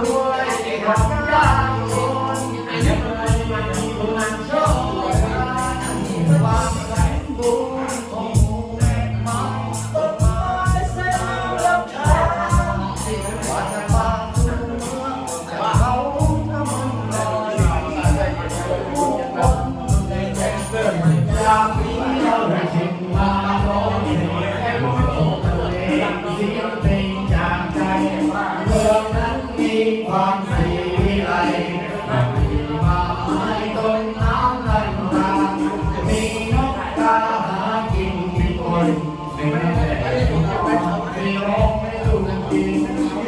Oh, ความสีวิไลมีมาใม้ต้นน้ำไหลมามีนกกาหากินมีคนมีแม่มีโรคไม่ดูดิน